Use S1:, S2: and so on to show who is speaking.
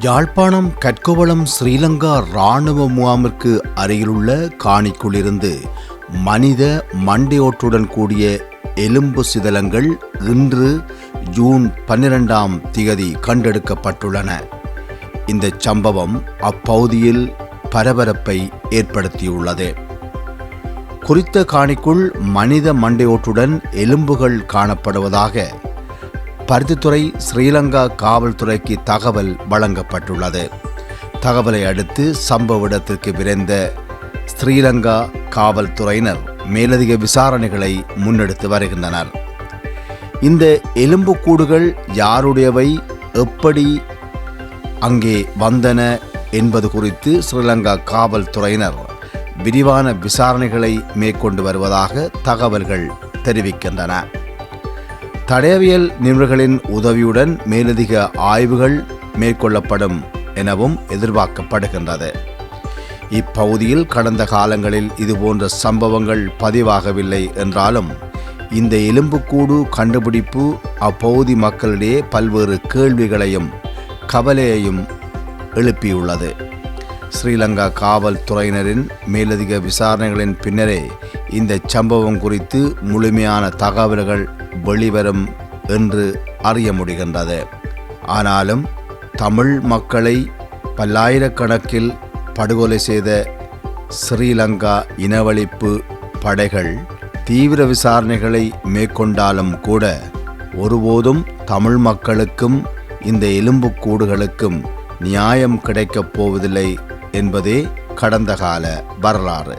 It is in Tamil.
S1: யாழ்ப்பாணம் கற்கோவளம் ஸ்ரீலங்கா இராணுவ முகாமிற்கு அருகிலுள்ள காணிக்குள்ளிருந்து மனித மண்டையோட்டுடன் கூடிய எலும்பு சிதலங்கள் இன்று ஜூன் பன்னிரெண்டாம் திகதி கண்டெடுக்கப்பட்டுள்ளன. இந்த சம்பவம் அப்பகுதியில் பரபரப்பை ஏற்படுத்தியுள்ளது. குறித்த காணிக்குள் மனித மண்டையோட்டுடன் எலும்புகள் காணப்படுவதாக பருத்தித்துறை ஸ்ரீலங்கா காவல்துறைக்கு தகவல் வழங்கப்பட்டுள்ளது. தகவலை அடுத்து சம்பவ இடத்திற்கு விரைந்த ஸ்ரீலங்கா காவல்துறையினர் மேலதிக விசாரணைகளை முன்னெடுத்து வருகின்றனர். இந்த எலும்புக்கூடுகள் யாருடையவை? எப்படி அங்கே வந்தன என்பது குறித்து ஸ்ரீலங்கா காவல்துறையினர் விரிவான விசாரணைகளை மேற்கொண்டு வருவதாக தகவல்கள் தெரிவிக்கின்றன. தடயவியல் நிபுணர்களின் உதவியுடன் மேலதிக ஆய்வுகள் மேற்கொள்ளப்படும் எனவும் எதிர்பார்க்கப்படுகின்றது. இப்பகுதியில் கடந்த காலங்களில் இதுபோன்ற சம்பவங்கள் பதிவாகவில்லை என்றாலும் இந்த எலும்புக்கூடு கண்டுபிடிப்பு அப்பகுதி மக்களிடையே பல்வேறு கேள்விகளையும் கவலையையும் எழுப்பியுள்ளது. ஸ்ரீலங்கா காவல்துறையினரின் மேலதிக விசாரணைகளின் பின்னரே இந்த சம்பவம் குறித்து முழுமையான தகவல்கள் வெளிவரும் என்று அறிய முடிகின்றது. ஆனாலும் தமிழ் மக்களை பல்லாயிரக்கணக்கில் படுகொலை செய்த ஸ்ரீலங்கா இனவழிப்பு படைகள் தீவிர விசாரணைகளை மேற்கொண்டாலும் கூட ஒருபோதும் தமிழ் மக்களுக்கும் இந்த எலும்புக்கூடுகளுக்கும் நியாயம் கிடைக்கப் போவதில்லை என்பதே கடந்த கால வரலாறு.